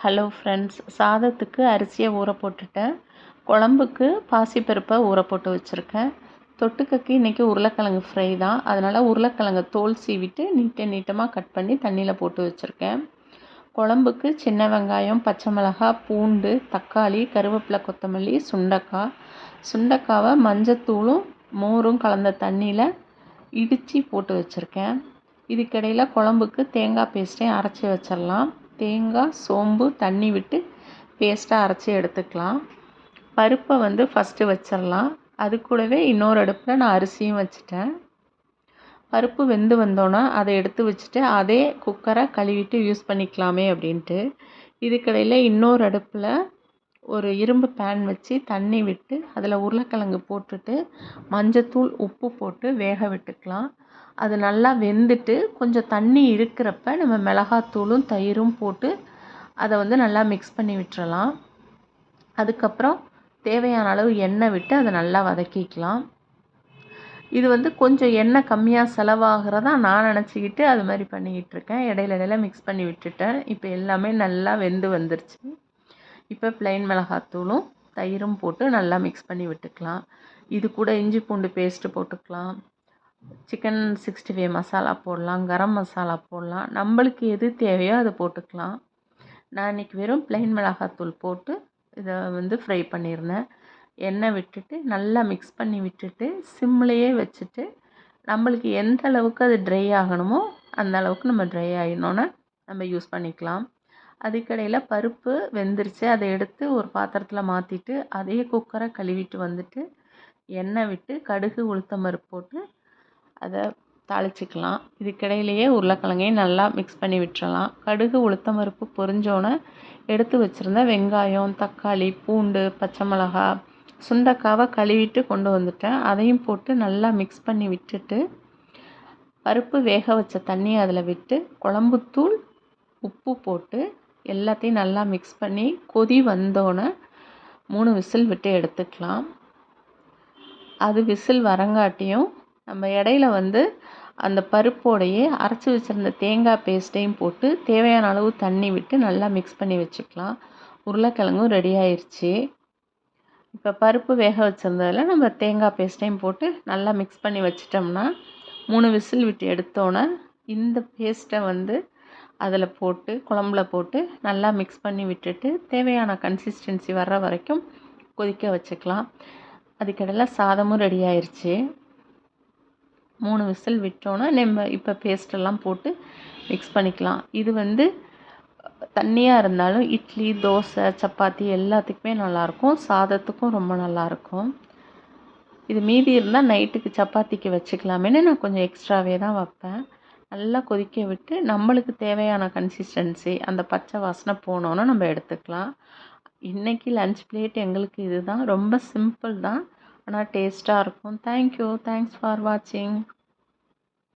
Hello friends சாதத்துக்கு அரிசியை ஊற போட்டுட்டேன். குழம்புக்கு பாசிப்பருப்பை ஊற போட்டு வச்சுருக்கேன். தொட்டுக்கக்கு இன்றைக்கி உருளைக்கிழங்கு ஃப்ரை தான். அதனால் உருளைக்கிழங்கு தோல் சீவிட்டு நீட்டை நீட்டமாக கட் பண்ணி தண்ணியில் போட்டு வச்சுருக்கேன். குழம்புக்கு சின்ன வெங்காயம் பச்சை மிளகாய் பூண்டு தக்காளி கருவேப்பிலை கொத்தமல்லி சுண்டக்காய். சுண்டக்காவை மஞ்சத்தூளும் மோரும் கலந்த தண்ணியில் இடித்து போட்டு வச்சுருக்கேன். இதுக்கிடையில் குழம்புக்கு தேங்காய் பேஸ்ட்டையும் அரைச்சி வச்சிடலாம் தேங்காய் சோம்பு தண்ணி விட்டு பேஸ்ட்டாக அரைச்சி எடுத்துக்கலாம். பருப்பை வந்து ஃபஸ்ட்டு வச்சிடலாம். அது கூடவே இன்னொரு அடுப்பில் நான் அரிசியும் வச்சுட்டேன். பருப்பு வெந்து வந்தோன்னே அதை எடுத்து வச்சுட்டு அதே குக்கரை கழுவிட்டு யூஸ் பண்ணிக்கலாமே அப்படின்ட்டு. இதுக்கடையில் இன்னொரு அடுப்பில் ஒரு இரும்பு பேன் வச்சு தண்ணி விட்டு அதில் உருளைக்கிழங்கு போட்டுட்டு மஞ்சத்தூள் உப்பு போட்டு வேக விட்டுக்கலாம். அது நல்லா வெந்துட்டு கொஞ்சம் தண்ணி இருக்கிறப்ப நம்ம மிளகாத்தூளும் தயிரும் போட்டு அதை வந்து நல்லா மிக்ஸ் பண்ணி விட்டுறலாம். அதுக்கப்புறம் தேவையான அளவு எண்ணெய் விட்டு அதை நல்லா வதக்கிக்கலாம். இது வந்து கொஞ்சம் எண்ணெய் கம்மியாக செலவாகிறதா நான் நினச்சிக்கிட்டு அது மாதிரி பண்ணிக்கிட்டு இருக்கேன். இடையில இடையில மிக்ஸ் பண்ணி விட்டுட்டேன். இப்போ எல்லாமே நல்லா வெந்து வந்துருச்சு. இப்போ ப்ளைன் மிளகாத்தூளும் தயிரும் போட்டு நல்லா மிக்ஸ் பண்ணி விட்டுக்கலாம். இது கூட இஞ்சி பூண்டு பேஸ்ட்டு போட்டுக்கலாம். சிக்கன் சிக்ஸ்டி ஃபைவ் மசாலா போடலாம் கரம் மசாலா போடலாம். நம்மளுக்கு எது தேவையோ அதை போட்டுக்கலாம். நான் இன்றைக்கி வெறும் ப்ளைன் மிளகாத்தூள் போட்டு இதை வந்து ஃப்ரை பண்ணியிருந்தேன் எண்ணெய் விட்டுட்டு நல்லா மிக்ஸ் பண்ணி விட்டுட்டு சிம்லேயே வச்சுட்டு நம்மளுக்கு எந்த அளவுக்கு அது ட்ரை ஆகணுமோ அந்த அளவுக்கு நம்ம ட்ரை ஆகினோன்னே நம்ம யூஸ் பண்ணிக்கலாம். அதுக்கடையில் பருப்பு வெந்துருச்சு. அதை எடுத்து ஒரு பாத்திரத்தில் மாற்றிட்டு அதே குக்கரை கழுவிட்டு வந்துட்டு எண்ணெய் விட்டு கடுகு உளுத்தம் பருப்பு போட்டு அதை தாளிச்சிக்கலாம். இதுக்கிடையிலையே உருளைக்கிழங்கையும் நல்லா மிக்ஸ் பண்ணி விட்டுறலாம். கடுகு உளுத்தம் பருப்பு பொரிஞ்சோன்னே எடுத்து வச்சுருந்த வெங்காயம் தக்காளி பூண்டு பச்சை மிளகா சுண்டக்காவை கழுவிட்டு கொண்டு வந்துட்டேன். அதையும் போட்டு நல்லா மிக்ஸ் பண்ணி விட்டுட்டு பருப்பு வேக வச்ச தண்ணியை அதில் விட்டு குழம்புத்தூள் உப்பு போட்டு எல்லாத்தையும் நல்லா மிக்ஸ் பண்ணி கொதி வந்தோடனே மூணு விசில் விட்டு எடுத்துக்கலாம். அது விசில் வரங்காட்டியும் நம்ம இடையில வந்து அந்த பருப்போடையே அரைச்சி வச்சுருந்த தேங்காய் பேஸ்ட்டையும் போட்டு தேவையான அளவு தண்ணி விட்டு நல்லா மிக்ஸ் பண்ணி வச்சுக்கலாம். உருளைக்கிழங்கும் ரெடி ஆயிடுச்சு இப்போ பருப்பு வேக வச்சுருந்ததில் நம்ம தேங்காய் பேஸ்ட்டையும் போட்டு நல்லா மிக்ஸ் பண்ணி வச்சிட்டோம்னா மூணு விசில் விட்டு எடுத்தோன்னே இந்த பேஸ்ட்டை வந்து அதில் போட்டு குழம்புல போட்டு நல்லா மிக்ஸ் பண்ணி விட்டுட்டு தேவையான கன்சிஸ்டன்சி வர்ற வரைக்கும் கொதிக்க வச்சுக்கலாம். அதுக்கிடையில் சாதமும் ரெடி ஆயிடுச்சு மூணு விசில் விட்டோன்னா நம்ம இப்போ பேஸ்டெல்லாம் போட்டு மிக்ஸ் பண்ணிக்கலாம். இது வந்து தண்ணியாக இருந்தாலும் இட்லி தோசை சப்பாத்தி எல்லாத்துக்குமே நல்லாயிருக்கும். சாதத்துக்கும் ரொம்ப நல்லாயிருக்கும். இது மீதி இருந்தால் நைட்டுக்கு சப்பாத்திக்கு வச்சுக்கலாமேன்னு நான் கொஞ்சம் எக்ஸ்ட்ராவே தான் வைப்பேன். நல்லா கொதிக்க விட்டு நம்மளுக்கு தேவையான கன்சிஸ்டன்சி அந்த பச்சை வாசனை போனோன்னா நம்ம எடுத்துக்கலாம். இன்றைக்கி லன்ச் பிளேட் எங்களுக்கு இது தான் ரொம்ப சிம்பிள் தான். ஆனால் டேஸ்ட்டாக இருக்கும். தேங்க்யூ தேங்க்ஸ் ஃபார் வாட்சிங்